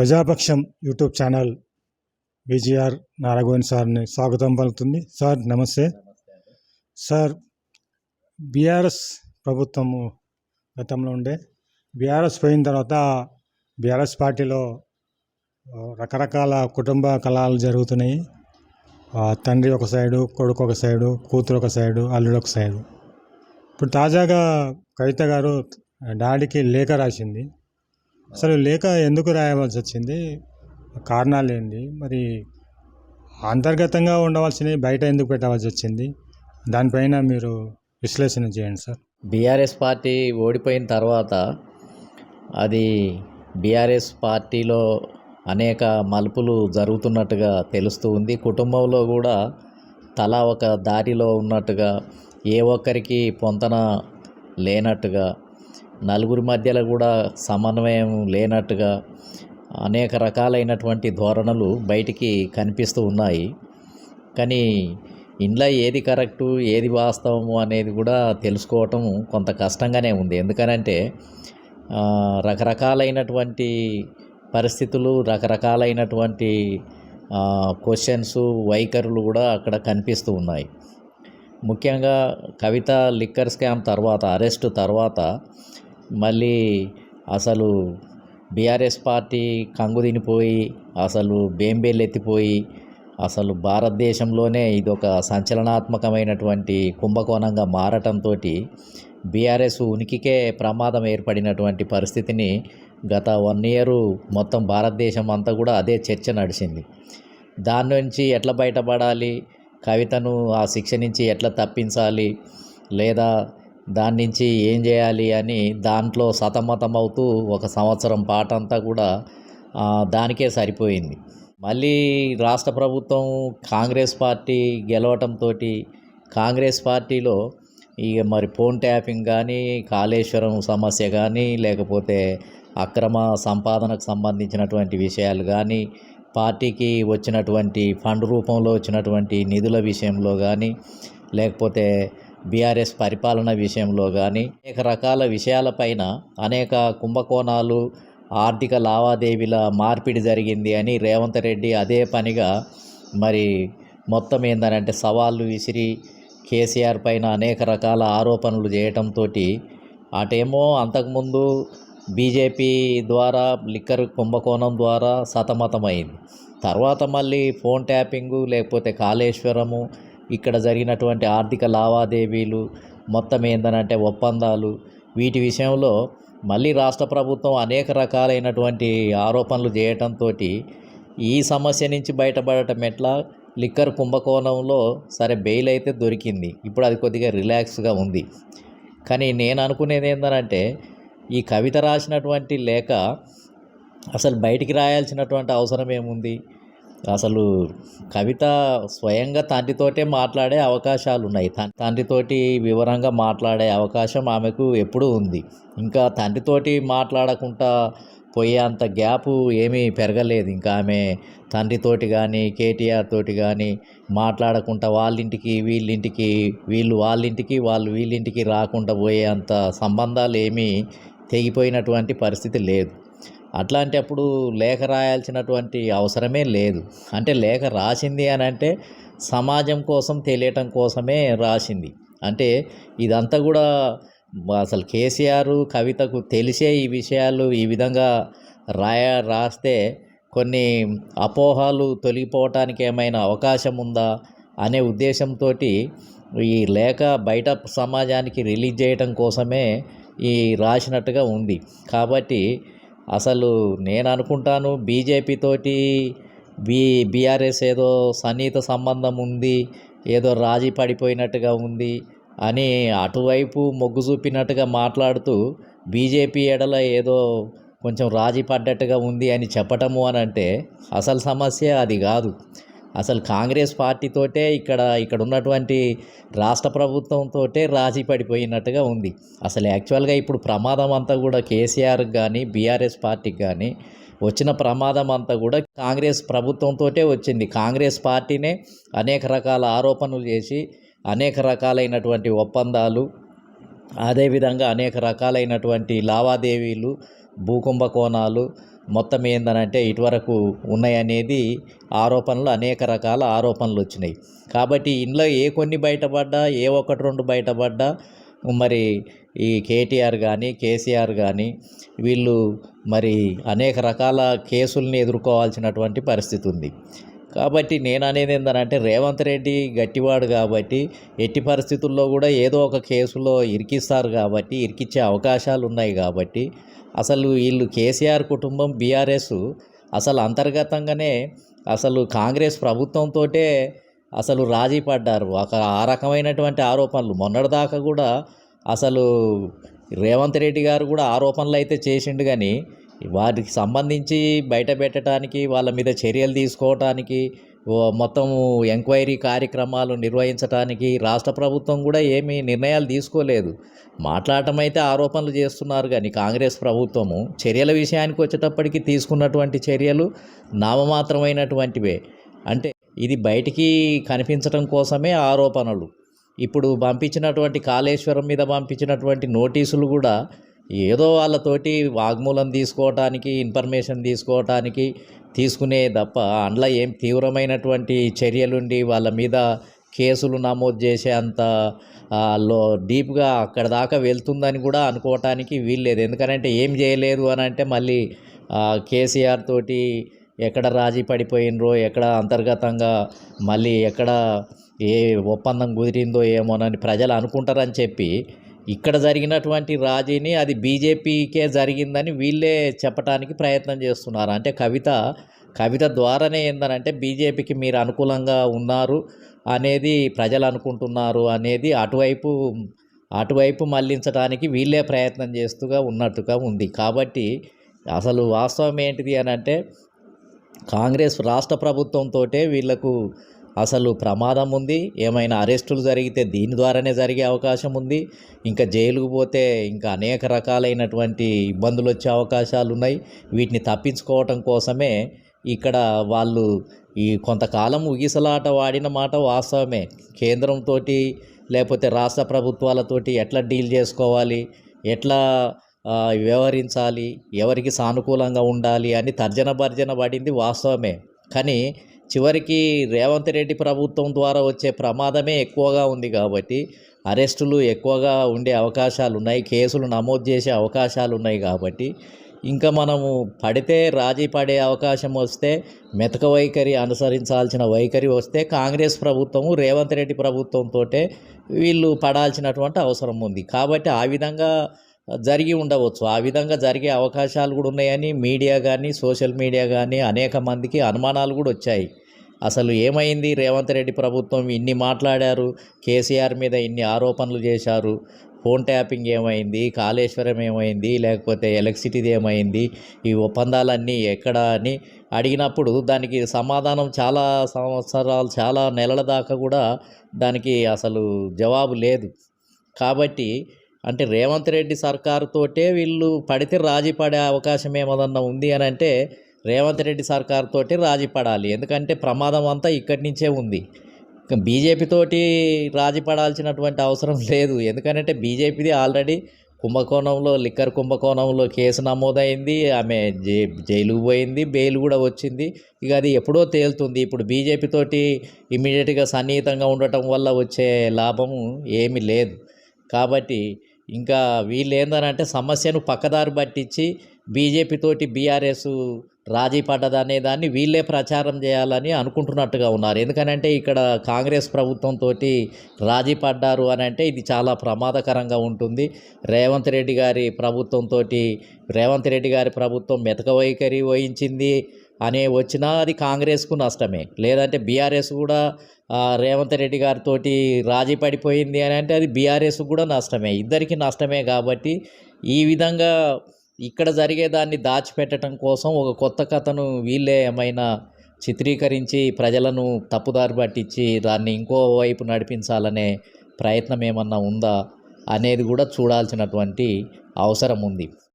ప్రజాపక్షం YouTube channel VGR నారాగోన్ సార్ని స్వాగతం పలుకుతుంది. సార్ నమస్తే. సార్ బీఆర్ఎస్ ప్రభుత్వము గతంలో ఉండే బీఆర్ఎస్ పోయిన తర్వాత బీఆర్ఎస్ పార్టీలో రకరకాల కుటుంబ కళాలు జరుగుతున్నాయి. తండ్రి ఒక సైడు కొడుకు ఒక సైడు కూతురు ఒక సైడు అల్లుడు ఒక సైడు. ఇప్పుడు తాజాగా కవిత గారు డాడీకి లేఖ రాసింది. అసలు లేఖ ఎందుకు రాయవలసి వచ్చింది? కారణాలు ఏంటి మరి అంతర్గతంగా ఉండవలసినవి బయట ఎందుకు పెట్టవలసి వచ్చింది? దానిపైన మీరు విశ్లేషణ చేయండి సార్. బీఆర్ఎస్ పార్టీ ఓడిపోయిన తర్వాత అది బీఆర్ఎస్ పార్టీలో అనేక మలుపులు జరుగుతున్నట్టుగా తెలుస్తూ ఉంది. కుటుంబంలో కూడా తలా ఒక దారిలో ఉన్నట్టుగా ఏ ఒక్కరికి పొంతన లేనట్టుగా నలుగురి మధ్యలో కూడా సమన్వయం లేనట్టుగా అనేక రకాలైనటువంటి ధోరణులు బయటికి కనిపిస్తూ ఉన్నాయి. కానీ ఇంట్లో ఏది కరెక్టు ఏది వాస్తవము అనేది కూడా తెలుసుకోవటం కొంత కష్టంగానే ఉంది. ఎందుకనంటే రకరకాలైనటువంటి పరిస్థితులు రకరకాలైనటువంటి క్వశ్చన్స్ వైఖరులు కూడా అక్కడ కనిపిస్తూ ఉన్నాయి. ముఖ్యంగా కవిత లిక్కర్ స్కామ్ తర్వాత అరెస్ట్ తర్వాత మళ్ళీ అసలు బీఆర్ఎస్ పార్టీ కంగుదినిపోయి అసలు బేంబేలు ఎత్తిపోయి అసలు భారతదేశంలోనే ఇది ఒక సంచలనాత్మకమైనటువంటి కుంభకోణంగా మారటంతో బీఆర్ఎస్ ఉనికికే ప్రమాదం ఏర్పడినటువంటి పరిస్థితిని గత వన్ ఇయర్ మొత్తం భారతదేశం అంతా కూడా అదే చర్చ నడిచింది. దాని నుంచి ఎట్లా బయటపడాలి? కవితను ఆ శిక్ష నుంచి ఎట్లా తప్పించాలి? లేదా దాని నుంచి ఏం చేయాలి అని దాంట్లో సతమతం అవుతూ ఒక సంవత్సరం పాట అంతా కూడా దానికే సరిపోయింది. మళ్ళీ రాష్ట్ర ప్రభుత్వం కాంగ్రెస్ పార్టీ గెలవటంతో కాంగ్రెస్ పార్టీలో ఇక మరి ఫోన్ ట్యాపింగ్ కానీ కాళేశ్వరం సమస్య కానీ లేకపోతే అక్రమ సంపాదనకు సంబంధించినటువంటి విషయాలు కానీ పార్టీకి వచ్చినటువంటి ఫండ్ రూపంలో వచ్చినటువంటి నిధుల విషయంలో కానీ లేకపోతే బీఆర్ఎస్ పరిపాలన విషయంలో కానీ అనేక రకాల విషయాలపైన అనేక కుంభకోణాలు ఆర్థిక లావాదేవీల మార్పిడి జరిగింది అని రేవంత్ రెడ్డి అదే పనిగా మరి మొత్తం ఏంటంటే సవాళ్ళు విసిరి కేసీఆర్ పైన అనేక రకాల ఆరోపణలు చేయటంతో అటేమో అంతకుముందు బీజేపీ ద్వారా లిక్కర్ కుంభకోణం ద్వారా సతమతమైంది. తర్వాత మళ్ళీ ఫోన్ ట్యాపింగు లేకపోతే కాళేశ్వరము ఇక్కడ జరిగినటువంటి ఆర్థిక లావాదేవీలు మొత్తం ఏందనంటే ఒప్పందాలు వీటి విషయంలో మళ్ళీ రాష్ట్ర ప్రభుత్వం అనేక రకాలైనటువంటి ఆరోపణలు చేయటంతో ఈ సమస్య నుంచి బయటపడటం ఎట్లా? లిక్కర్ కుంభకోణంలో సరే బెయిల్ అయితే దొరికింది. ఇప్పుడు అది కొద్దిగా రిలాక్స్గా ఉంది. కానీ నేను అనుకునేది ఏంటంటే ఈ కవిత రాసినటువంటి లేఖ అసలు బయటికి రాయాల్సినటువంటి అవసరం ఏముంది? అసలు కవిత స్వయంగా తండ్రితోటే మాట్లాడే అవకాశాలు ఉన్నాయి తండ్రితోటి వివరంగా మాట్లాడే అవకాశం ఆమెకు ఎప్పుడూ ఉంది. ఇంకా తండ్రితోటి మాట్లాడకుండా పోయే అంత గ్యాప్ ఏమీ పెరగలేదు. ఇంకా ఆమె తండ్రితోటి కానీ కేటీఆర్ తోటి కానీ మాట్లాడకుండా వాళ్ళింటికి వీళ్ళింటికి వీళ్ళు వాళ్ళింటికి వాళ్ళు వీళ్ళింటికి రాకుండా పోయే అంత సంబంధాలు ఏమీ తెగిపోయినటువంటి పరిస్థితి లేదు. అట్లాంటప్పుడు లేఖ రాయాల్సినటువంటి అవసరమే లేదు. అంటే లేఖ రాసింది అని అంటే సమాజం కోసం తెలియటం కోసమే రాసింది. అంటే ఇదంతా కూడా అసలు కేసీఆర్ కవితకు తెలిసే ఈ విషయాలు ఈ విధంగా రాయ రాస్తే కొన్ని అపోహాలు తొలగిపోవటానికి ఏమైనా అవకాశం ఉందా అనే ఉద్దేశంతో ఈ లేఖ బయట సమాజానికి రిలీజ్ చేయటం కోసమే ఈ రాసినట్టుగా ఉంది. కాబట్టి అసలు నేను అనుకుంటాను బీజేపీ తోటి బీ బీఆర్ఎస్ ఏదో సన్నిహిత సంబంధం ఉంది ఏదో రాజీ పడిపోయినట్టుగా ఉంది అని అటువైపు మొగ్గు చూపినట్టుగా మాట్లాడుతూ బీజేపీ ఎడల ఏదో కొంచెం రాజీ పడ్డట్టుగా ఉంది అని చెప్పటము అని అంటే అసలు సమస్య అది కాదు. అసలు కాంగ్రెస్ పార్టీతోటే ఇక్కడ ఇక్కడ ఉన్నటువంటి రాష్ట్ర ప్రభుత్వంతో రాజీ పడిపోయినట్టుగా ఉంది. అసలు యాక్చువల్గా ఇప్పుడు ప్రమాదం అంతా కూడా కేసీఆర్కి కానీ బీఆర్ఎస్ పార్టీకి కానీ వచ్చిన ప్రమాదం అంతా కూడా కాంగ్రెస్ ప్రభుత్వంతో వచ్చింది. కాంగ్రెస్ పార్టీనే అనేక రకాల ఆరోపణలు చేసి అనేక రకాలైనటువంటి ఒప్పందాలు అదేవిధంగా అనేక రకాలైనటువంటి లావాదేవీలు భూకుంభకోణాలు మొత్తం ఏందనంటే ఇటువరకు ఉన్నాయనేది ఆరోపణలు అనేక రకాల ఆరోపణలు వచ్చినాయి. కాబట్టి ఇందులో ఏ కొన్ని బయటపడ్డా ఏ ఒకటి రెండు బయటపడ్డా మరి ఈ కేటీఆర్ కానీ కేసీఆర్ కానీ వీళ్ళు మరి అనేక రకాల కేసుల్ని ఎదుర్కోవాల్సినటువంటి పరిస్థితి ఉంది. కాబట్టి నేను అనేది ఏంటంటే రేవంత్ రెడ్డి గట్టివాడు కాబట్టి ఎట్టి పరిస్థితుల్లో కూడా ఏదో ఒక కేసులో ఇరికిస్తారు కాబట్టి ఇరికిచ్చే అవకాశాలు ఉన్నాయి కాబట్టి అసలు వీళ్ళు కేసీఆర్ కుటుంబం బీఆర్ఎస్ అసలు అంతర్గతంగానే అసలు కాంగ్రెస్ ప్రభుత్వంతో అసలు రాజీ పడ్డారు. ఒక ఆ రకమైనటువంటి ఆరోపణలు. మొన్నటిదాకా కూడా అసలు రేవంత్ రెడ్డి గారు కూడా ఆరోపణలు అయితే చేసిండు కానీ వాటికి సంబంధించి బయట పెట్టడానికి వాళ్ళ మీద చర్యలు తీసుకోవటానికి మొత్తం ఎంక్వైరీ కార్యక్రమాలు నిర్వహించడానికి రాష్ట్ర ప్రభుత్వం కూడా ఏమీ నిర్ణయాలు తీసుకోలేదు. మాట్లాడటం అయితే ఆరోపణలు చేస్తున్నారు కానీ కాంగ్రెస్ ప్రభుత్వము చర్యల విషయానికి వచ్చేటప్పటికి తీసుకున్నటువంటి చర్యలు నామమాత్రమైనటువంటివే. అంటే ఇది బయటికి కనిపించడం కోసమే ఆరోపణలు. ఇప్పుడు పంపించినటువంటి కాళేశ్వరం మీద పంపించినటువంటి నోటీసులు కూడా ఏదో వాళ్ళతోటి వాగ్మూలం తీసుకోవటానికి ఇన్ఫర్మేషన్ తీసుకోవటానికి తీసుకునే తప్ప అందులో ఏం తీవ్రమైనటువంటి చర్యలుండి వాళ్ళ మీద కేసులు నమోదు చేసే అంత లో డీప్గా అక్కడ దాకా వెళ్తుందని కూడా అనుకోవటానికి వీల్లేదు. ఎందుకంటే ఏం చేయలేదు అని అంటే మళ్ళీ కేసీఆర్ తోటి ఎక్కడ రాజీ పడిపోయినరో ఎక్కడ అంతర్గతంగా మళ్ళీ ఎక్కడ ఏ ఒప్పందం కుదిరిందో ఏమోనని ప్రజలు అనుకుంటారని చెప్పి ఇక్కడ జరిగినటువంటి రాజీని అది బీజేపీకే జరిగిందని వీళ్ళే చెప్పడానికి ప్రయత్నం చేస్తున్నారు. అంటే కవిత కవిత ద్వారానే ఏందనంటే బీజేపీకి మీరు అనుకూలంగా ఉన్నారు అనేది ప్రజలు అనుకుంటున్నారు అనేది అటువైపు అటువైపు మళ్ళించడానికి వీళ్ళే ప్రయత్నం చేస్తూగా ఉన్నట్టుగా ఉంది. కాబట్టి అసలు వాస్తవం ఏంటిది అని అంటే కాంగ్రెస్ రాష్ట్ర ప్రభుత్వంతో వీళ్ళకు అసలు ప్రమాదం ఉంది. ఏమైనా అరెస్టులు జరిగితే దీని ద్వారానే జరిగే అవకాశం ఉంది. ఇంకా జైలుకు పోతే ఇంకా అనేక రకాలైనటువంటి ఇబ్బందులు వచ్చే అవకాశాలు ఉన్నాయి వీటిని తప్పించుకోవటం కోసమే ఇక్కడ వాళ్ళు ఈ కొంతకాలం ఉగిసలాట వాడిన మాట వాస్తవమే. కేంద్రంతో లేకపోతే రాష్ట్ర ప్రభుత్వాలతోటి ఎట్లా డీల్ చేసుకోవాలి? ఎట్లా వ్యవహరించాలి? ఎవరికి సానుకూలంగా ఉండాలి అని తర్జన భర్జన పడింది వాస్తవమే. కానీ చివరికి రేవంత్ రెడ్డి ప్రభుత్వం ద్వారా వచ్చే ప్రమాదమే ఎక్కువగా ఉంది కాబట్టి అరెస్టులు ఎక్కువగా ఉండే అవకాశాలు ఉన్నాయి కేసులు నమోదు చేసే అవకాశాలు ఉన్నాయి కాబట్టి ఇంకా మనము పడితే రాజీ పడే అవకాశం వస్తే మెతక వైఖరి అనుసరించాల్సిన వైఖరి వస్తే కాంగ్రెస్ ప్రభుత్వము రేవంత్ రెడ్డి ప్రభుత్వంతో వీళ్ళు పడాల్సినటువంటి అవసరం ఉంది. కాబట్టి ఆ విధంగా జరిగి ఉండవచ్చు. ఆ విధంగా జరిగే అవకాశాలు కూడా ఉన్నాయని మీడియా కానీ సోషల్ మీడియా కానీ అనేక మందికి అనుమానాలు కూడా వచ్చాయి. అసలు ఏమైంది? రేవంత్ రెడ్డి ప్రభుత్వం ఇన్ని మాట్లాడారు కేసీఆర్ మీద ఇన్ని ఆరోపణలు చేశారు ఫోన్ ట్యాపింగ్ ఏమైంది కాళేశ్వరం ఏమైంది లేకపోతే ఎలక్ట్రిసిటీది ఏమైంది ఈ ఒప్పందాలన్నీ ఎక్కడ అని అడిగినప్పుడు దానికి సమాధానం చాలా సంవత్సరాలు చాలా నెలల దాకా కూడా దానికి అసలు జవాబు లేదు. కాబట్టి అంటే రేవంత్ రెడ్డి సర్కారుతోటే వీళ్ళు పడితే రాజీ పడే అవకాశం ఏమదన్నా ఉంది అని అంటే రేవంత్ రెడ్డి సర్కారుతోటి రాజీ పడాలి. ఎందుకంటే ప్రమాదం అంతా ఇక్కడి నుంచే ఉంది. బీజేపీతోటి రాజీ పడాల్సినటువంటి అవసరం లేదు. ఎందుకంటే బీజేపీది ఆల్రెడీ కుంభకోణంలో లిక్కర్ కుంభకోణంలో కేసు నమోదైంది. ఆమె జై జైలుకు పోయింది. బెయిల్ కూడా వచ్చింది. ఇక అది ఎప్పుడో తేలుతుంది. ఇప్పుడు బీజేపీ తోటి ఇమీడియట్గా సన్నిహితంగా ఉండటం వల్ల వచ్చే లాభం ఏమీ లేదు. కాబట్టి ఇంకా వీళ్ళు ఏందనంటే సమస్యను పక్కదారి పట్టించి బీజేపీ తోటి బీఆర్ఎస్ రాజీ పడ్డదనే దాన్ని వీళ్ళే ప్రచారం చేయాలని అనుకుంటున్నట్టుగా ఉన్నారు. ఎందుకనంటే ఇక్కడ కాంగ్రెస్ ప్రభుత్వంతో రాజీ పడ్డారు అని అంటే ఇది చాలా ప్రమాదకరంగా ఉంటుంది. రేవంత్ రెడ్డి గారి ప్రభుత్వంతో రేవంత్ రెడ్డి గారి ప్రభుత్వం మెతక వైఖరి వహించింది. అనే వచ్చినా అది కాంగ్రెస్కు నష్టమే. లేదంటే బీఆర్ఎస్ కూడా రేవంత్ రెడ్డి గారితో రాజీ పడిపోయింది అని అంటే అది బీఆర్ఎస్ కూడా నష్టమే. ఇద్దరికి నష్టమే కాబట్టి ఈ విధంగా ఇక్కడ జరిగేదాన్ని దాచిపెట్టడం కోసం ఒక కొత్త కథను వీళ్ళే ఏమైనా చిత్రీకరించి ప్రజలను తప్పుదారి పట్టించి దాన్ని ఇంకో వైపు నడిపించాలనే ప్రయత్నం ఏమన్నా ఉందా అనేది కూడా చూడాల్సినటువంటి అవసరం ఉంది.